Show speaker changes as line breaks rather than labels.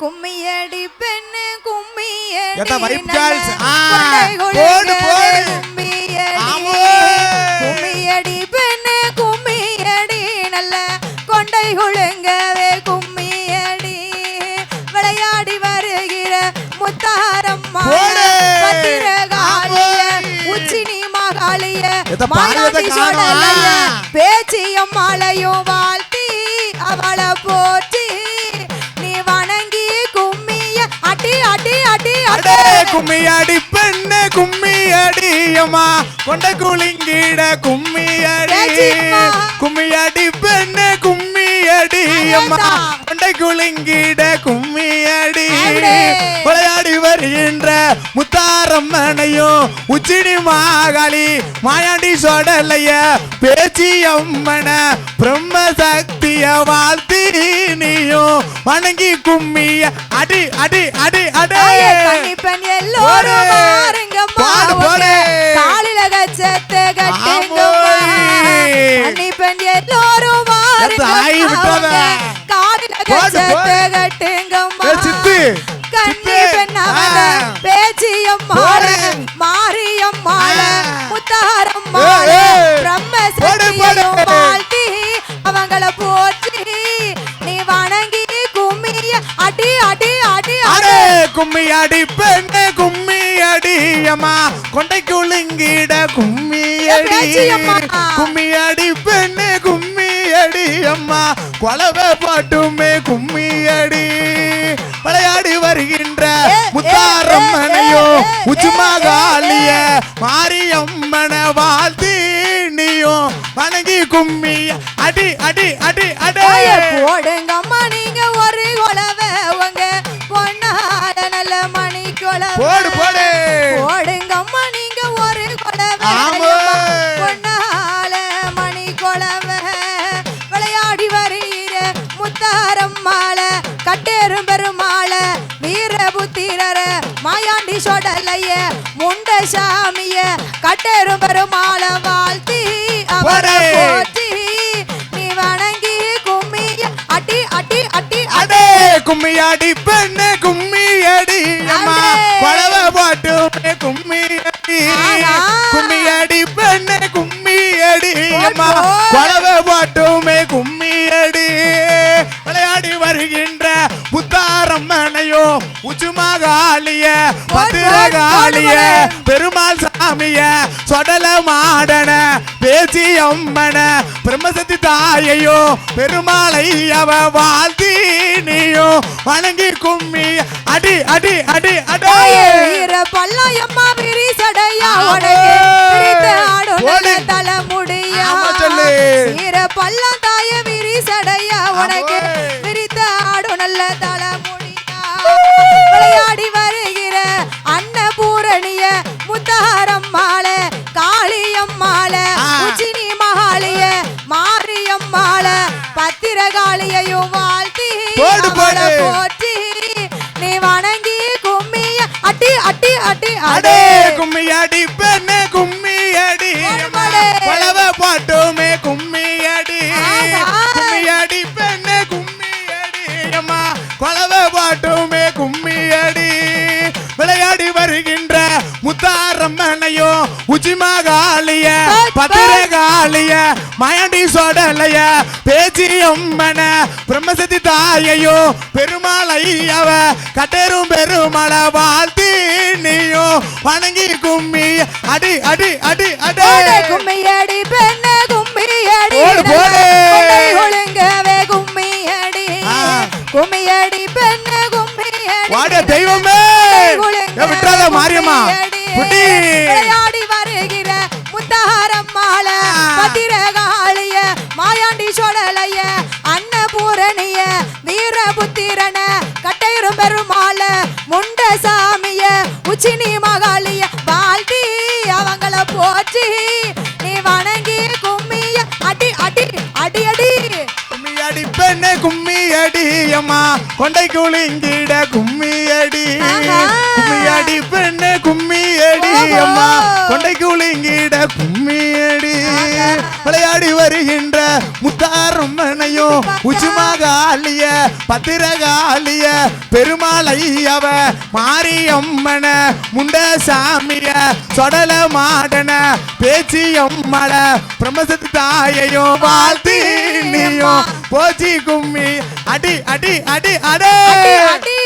கும்மியடி பெண்ணு கும்மியடி
போடு, போடு.
கும்மியடி.
ஆமோ.
கும்மியடி பெண்ணு
ஆ.
பேச்சியம் மாலையும் வாழ்த்தி அவளை போற்றி. நீ வணங்கி கும்மிய அடி அடி அடி
அடே. கும்மி அடி பெண்ணு கும்மி அடி அம்மா. கொண்ட குளிங்கிட கும்மி அடி
ஏச்சிம்மா.
கும்மி அடி பெண்ணு கும்மி அடி அம்மா. கொண்ட குளிங்கிட கும்மி அடி.
அடே.
விளையாடி வருகின்ற முத்தாரம்மனையும் உச்சினி மாகாளி மாயாண்டி சொடலைய பேச்சி அம்மன பிரம்ம சக்திய வாழ்த்தி நீயும் வணங்கி கும்மிய அடி அடி அடி அடே
கண்ணிப்பெண் எல்லோரும். மாறுங்கம்மா
பாடு.
காலில கச்சத்தை எல்லோரும் காலில கச்சத்தை. கட்டுங்கம்மா
ஏ, சித்து
கண்ணி
சித்து.
பெண்ணாக
ஆ.
பேச்சியம் மாற
போடு.
மாரியம் மாற
ஆ.
முத்தாரம்
ஏ,
மாற
ஏ.
பிரம்ம
போடு.
வாழ்த்தி அவங்கள போற்றி நீ வணங்கி கும்மிய அடி அடி அடி
அடே கும்மி அடி பெண்ணு கும்மி அடி அம்மா கொண்டை குலுங்கிட கும்மி அடி. கும்மி அடி பெண்ணு கும்மி அடி அம்மா கொலவை பாட்டுமே கும்மி அடி விளையாடி வருகின்ற முத்தாரம்மனையோ உச்சுமகாலிய மாரியம்மன வாழ்த்தி நீயும் வணங்கி கும்மி அடி அடி அடி அடே.
போடுங்கம்மா நீங்க ஒரு கொலவை உங்க பொண்ணால நல்ல மணி கொலவை
போடு, போடு.
போடுங்கம்மா நீங்க ஒரு கொலவை. பொண்ணால மணி கொலவை விளையாடி வருகிற முத்தாரம் மாலை கட்டேரும் வீரபுத்திரர மாயாண்டி சொடலைய முண்ட சாமிய கட்டேரும் பெருமாள வாழ்த்தி அவரை. போற்றி நீ வணங்கி கும்மிய அடி அடி அடி
அடே கும்மி அடி பெண்ணு கும்மி அடி அம்மா
அடே.
கொலவ போட்டுமே கும்மி அடி
ஆஹா.
கும்மி அடி பெண்ணு கும்மி அடி அம்மா. கொலவ போட்டுமே கும்மி அடி விளையாடி வருகின்ற புத்தாரம்மனையோ உச்சுமகாலிய பத்திரகாலிய
போடு.
பெருமாள் சாமிய சொடல மாடன பேச்சி அம்மன பிரம்மசக்தி தாயையோ பெருமாளை அவ வாழ்த்தி நீயோ வணங்கி கும்மி அடி அடி அடி அடே
வீர பல்லாயம்மா விரி சடையா
ஆமா.
உனக்கு. தலைமுடியா
சொல்லு.
வீர பல்லம் தாய விரி சடையா உனக்கு பத்திரகாளியையும் வாழ்த்தி
போடு, போடு.
போற்றி நீ வணங்கி கும்மிய அடி அடி அடி
அடே கும்மி அடி பெண்ணு கும்மி அடி. கொலவ போட்டுமே கும்மி அடி. கும்மி அடி பெண்ணு கும்மி அடி அம்மா கொலவ போட்டுமே கும்மி அடி விளையாடி வருகின்ற முத்தாரம்மனையோ உச்சிமகாலிய
பட்,
பத்திரகாலிய மயண்டி சொடலைய பேச்சி அம்மன பிரம்மசக்தி தாயையோ பெருமாளை அவ கட்டரும் பெருமள வாழ்த்தி நீயோ வணங்கி கும்மி அடி அடி அடி அடே.
போடு கும்மியடி பெண்ணே பத்திரகாளிய மாயாண்டி சொடலைய அன்னபூரணிய வீரபுத்திரன கட்டையரும் பெருமாள முண்ட சாமிய உச்சினி மகாளிய வாழ்த்தி அவங்கள போற்றி. நீ வணங்கி கும்மிய அடி அடி அடி அடி.
கும்மி அடி பெண்ணே கும்மி அடி அம்மா. கொண்டை குளிங்கிட கும்மி அடி
ஆஹா.
கும்மி அடி கொண்டை குலுங்கிட கும்மியடி. விளையாடி வருகின்ற முத்தாரம்மனையும் உச்சுமகாலிய பத்திரகாலிய பெருமாளையவ மாரியம்மன முண்டசாமிய சொடல மாடன பேச்சியம்மள பிரமசத்து தாயையும் வாழ்த்தி நீயும். போச்சி கும்மி. அடி அடி அடி. அடே
அடி.